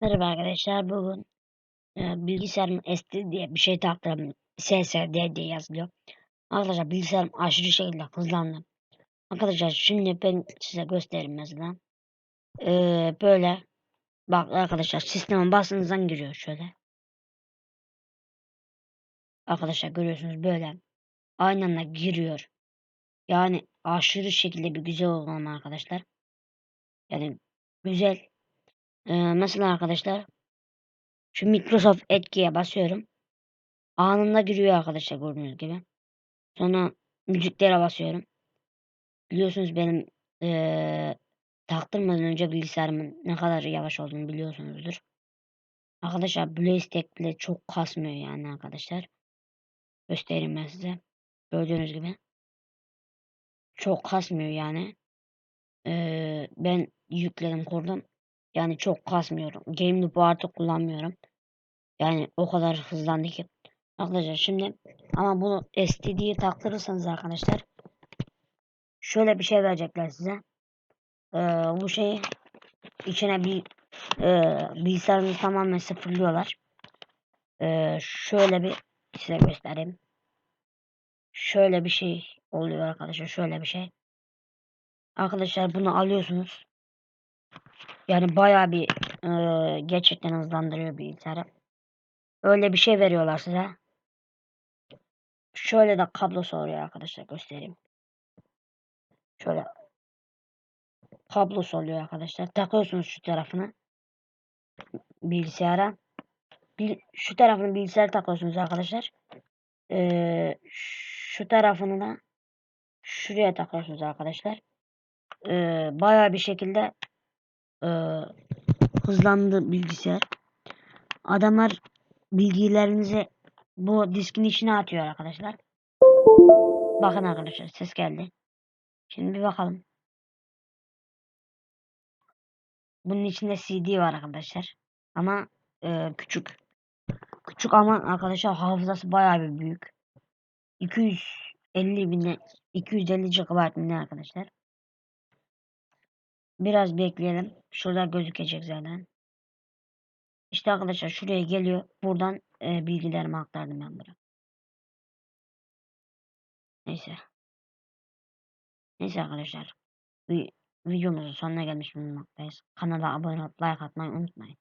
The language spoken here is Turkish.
Merhaba arkadaşlar. Bugün e, bilgisayarım esti diye bir şey taktım. SSD diye yazılıyor. Arkadaşlar bilgisayarım aşırı şekilde hızlandı. Arkadaşlar şimdi ben size göstereyim mesela. Ee, böyle bak arkadaşlar sisteme basınızdan giriyor şöyle. Arkadaşlar görüyorsunuz böyle. Aynı anda giriyor. Yani aşırı şekilde bir güzel uygulama arkadaşlar. Yani güzel. Ee, mesela arkadaşlar şu Microsoft etkiye basıyorum. Anında giriyor arkadaşlar gördüğünüz gibi. Sonra müziklere basıyorum. Biliyorsunuz benim ee, taktırmadan önce bilgisayarımın ne kadar yavaş olduğunu biliyorsunuzdur. Arkadaşlar BlueStack bile çok kasmıyor yani arkadaşlar. Göstereyim ben size. Gördüğünüz gibi. Çok kasmıyor yani. Ee, ben yükledim kurdum. Yani çok kasmıyorum. Game Loop'u artık kullanmıyorum. Yani o kadar hızlandı ki. Arkadaşlar şimdi ama bunu SSD'ye taktırırsanız arkadaşlar şöyle bir şey verecekler size. Ee, bu şeyi içine bir e, bilgisayarınızı tamamen sıfırlıyorlar. Ee, şöyle bir size göstereyim. Şöyle bir şey oluyor arkadaşlar. Şöyle bir şey. Arkadaşlar bunu alıyorsunuz. Yani baya bir e, gerçekten hızlandırıyor bilgisayarı. Öyle bir şey veriyorlar size. Şöyle de kablosu oluyor arkadaşlar göstereyim. Şöyle kablosu oluyor arkadaşlar. Takıyorsunuz şu tarafını bilgisayara. Bir, şu tarafını bilgisayara takıyorsunuz arkadaşlar. Ee, şu tarafını da şuraya takıyorsunuz arkadaşlar. Ee, Baya bir şekilde e, hızlandı bilgisayar. Adamlar bilgilerinizi bu diskin içine atıyor arkadaşlar. Bakın arkadaşlar ses geldi. Şimdi bir bakalım. Bunun içinde CD var arkadaşlar. Ama e, küçük. Küçük ama arkadaşlar hafızası bayağı bir büyük. 250 bine 250 GB ne arkadaşlar. Biraz bekleyelim. Şurada gözükecek zaten. İşte arkadaşlar şuraya geliyor. Buradan e, bilgilerimi aktardım ben buraya. Neyse. Neyse arkadaşlar. Vi videomuzun sonuna gelmiş bulunmaktayız. Kanala abone olup like atmayı unutmayın.